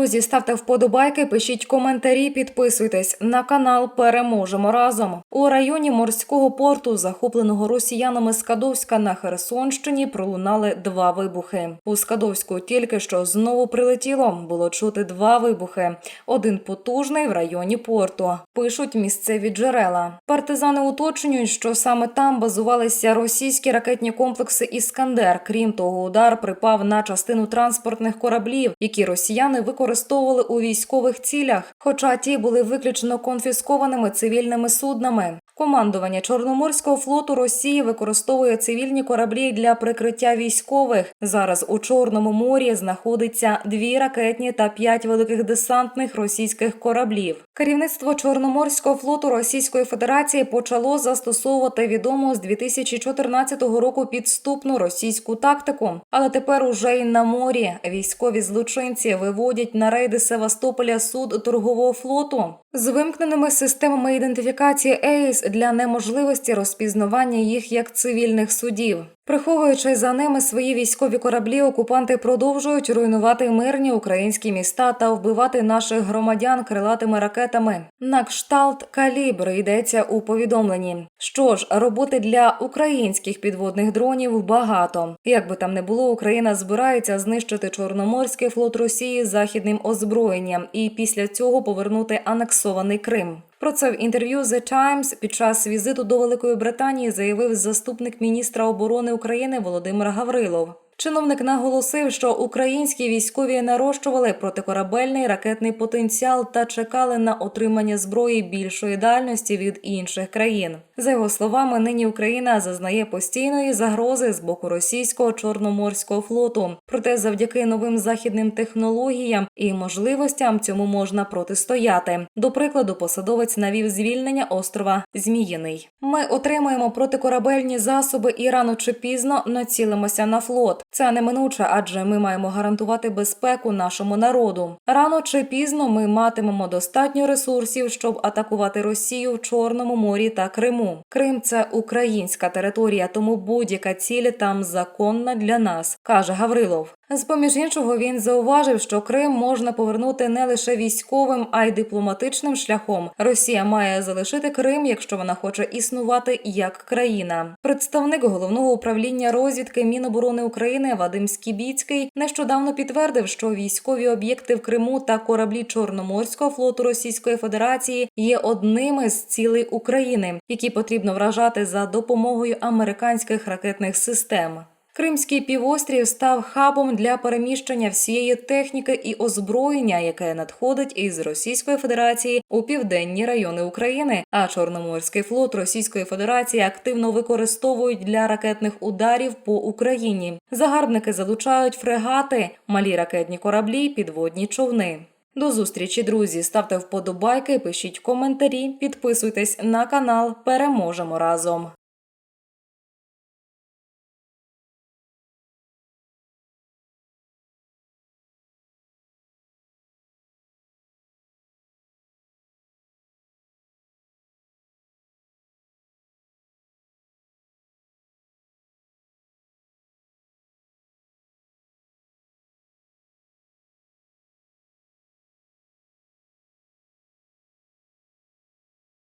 Друзі, ставте вподобайки, пишіть коментарі, підписуйтесь на канал. Переможемо разом. У районі морського порту, захопленого росіянами Скадовська на Херсонщині, пролунали два вибухи. У Скадовську тільки що знову прилетіло. Було чути два вибухи. Один потужний в районі порту. Пишуть місцеві джерела. Партизани уточнюють, що саме там базувалися російські ракетні комплекси Іскандер. Крім того, удар припав на частину транспортних кораблів, які росіяни використовували у військових цілях, хоча ті були виключно конфіскованими цивільними суднами. Командування Чорноморського флоту Росії використовує цивільні кораблі для прикриття військових. Зараз у Чорному морі знаходиться дві ракетні та п'ять великих десантних російських кораблів. Керівництво Чорноморського флоту Російської Федерації почало застосовувати відому з 2014 року підступну російську тактику, але тепер уже й на морі. Військові злочинці виводять на рейди Севастополя суд торгового флоту з вимкненими системами ідентифікації ЕІС для неможливості розпізнавання їх як цивільних судів. Приховуючи за ними свої військові кораблі, окупанти продовжують руйнувати мирні українські міста та вбивати наших громадян крилатими ракетами. На кшталт калібр йдеться у повідомленні. Що ж, роботи для українських підводних дронів багато. Як би там не було, Україна збирається знищити Чорноморський флот Росії західним озброєнням і після цього повернути анексований Крим. Про це в інтерв'ю The Times під час візиту до Великої Британії заявив заступник міністра оборони України Володимир Гаврилов. Чиновник наголосив, що українські військові нарощували протикорабельний ракетний потенціал та чекали на отримання зброї більшої дальності від інших країн. За його словами, нині Україна зазнає постійної загрози з боку російського чорноморського флоту. Проте, завдяки новим західним технологіям і можливостям цьому можна протистояти. До прикладу, посадовець навів звільнення острова Зміїний. Ми отримуємо протикорабельні засоби і рано чи пізно націлимося на флот. Це неминуче, адже ми маємо гарантувати безпеку нашому народу. Рано чи пізно ми матимемо достатньо ресурсів, щоб атакувати Росію в Чорному морі та Криму. Крим це українська територія, тому будь-яка ціль там законна для нас, каже Гаврилов. З поміж іншого він зауважив, що Крим можна повернути не лише військовим, а й дипломатичним шляхом. Росія має залишити Крим, якщо вона хоче існувати як країна. Представник головного управління розвідки Міноборони України Вадим Скібіцький нещодавно підтвердив, що військові об'єкти в Криму та кораблі Чорноморського флоту Російської Федерації є одними з цілей України, які потрібно вражати за допомогою американських ракетних систем. Кримський півострів став хабом для переміщення всієї техніки і озброєння, яке надходить із Російської Федерації у південні райони України. А Чорноморський флот Російської Федерації активно використовують для ракетних ударів по Україні. Загарбники залучають фрегати, малі ракетні кораблі, підводні човни. До зустрічі, друзі. Ставте вподобайки, пишіть коментарі, підписуйтесь на канал. Переможемо разом.